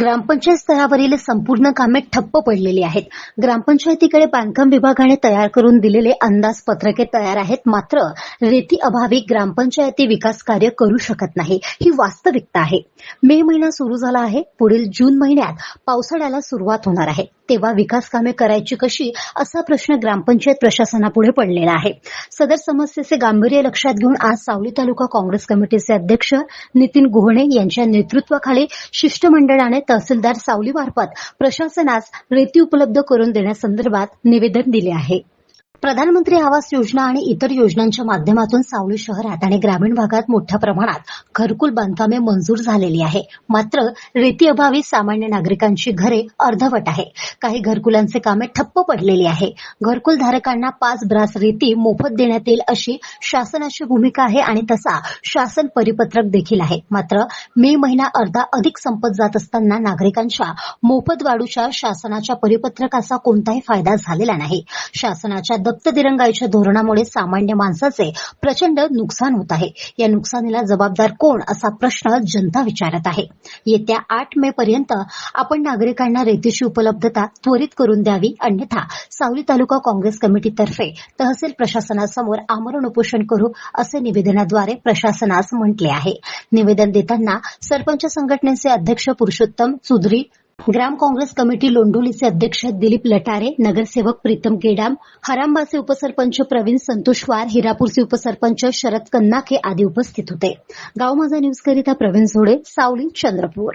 ग्रामपंचायत स्तरावरील संपूर्ण कामे ठप्प पडलेली आहेत. ग्रामपंचायतीकडे बांधकाम विभागाने तयार करून दिलेले अंदाजपत्रके तयार आहेत. मात्र रेती अभावी ग्रामपंचायती विकास कार्य करू शकत नाही ही वास्तविकता आहे. मे महिना सुरू झाला आहे. पुढील जून महिन्यात पावसाळ्याला सुरुवात होणार आहे. तेव्हा विकास कामे करायची कशी असा प्रश्न ग्रामपंचायत प्रशासनापुढे पडलेला आहे. सदर समस्येचे गांभीर्य लक्षात घेऊन आज सावली तालुका काँग्रेस कमिटीचे अध्यक्ष नितीन गोहणे यांच्या नेतृत्वाखाली शिष्टमंडळाने तहसीलदार सावली मार्फत प्रशासनास रेती उपलब्ध करून देण्यासंदर्भात निवेदन दिले आहे. प्रधानमंत्री आवास योजना आणि इतर योजनांच्या माध्यमातून सावली शहरात आणि ग्रामीण भागात मोठ्या प्रमाणात घरकुल बांधकामे मंजूर झालेली आहे. मात्र रेती अभावी सामान्य नागरिकांची घरे अर्धवट आहे. काही घरकुलांचे कामे ठप्प पडलेली आहे. घरकुल धारकांना पाच ब्रास रेती मोफत देण्यात येईल अशी शासनाची भूमिका आहे आणि तसा शासन परिपत्रक देखील आहे. मात्र मे महिना अर्धा अधिक संपत जात असताना नागरिकांच्या मोफत वाढूच्या शासनाच्या परिपत्रकाचा कोणताही फायदा झालेला नाही. शासनाच्या दत्त दिरंगाईच्या धोरणामुळे सामान्य माणसाचे प्रचंड नुकसान होत आहे. या नुकसानीला जबाबदार कोण असा प्रश्न जनता विचारत आहे. येत्या आठ मे पर्यंत आपण नागरिकांना रेतीची उपलब्धता त्वरित करून द्यावी अन्यथा सावली तालुका काँग्रेस कमिटीतर्फे तहसील प्रशासनासमोर आमरण उपोषण करू असे निवेदनाद्वारे प्रशासनास म्हटले आहे. निवेदन देताना सरपंच संघटनेचे अध्यक्ष पुरुषोत्तम चुधरी ग्राम काँग्रेस कमिटी लोंढोलीचे अध्यक्ष दिलीप लटारे नगरसेवक प्रीतम गेडाम हरांबाचे उपसरपंच प्रवीण संतोषवार हिरापूरचे उपसरपंच शरद कन्नाके आदी उपस्थित होते. गाव माझा न्यूज करिता प्रवीण झोडे सावली चंद्रपूर.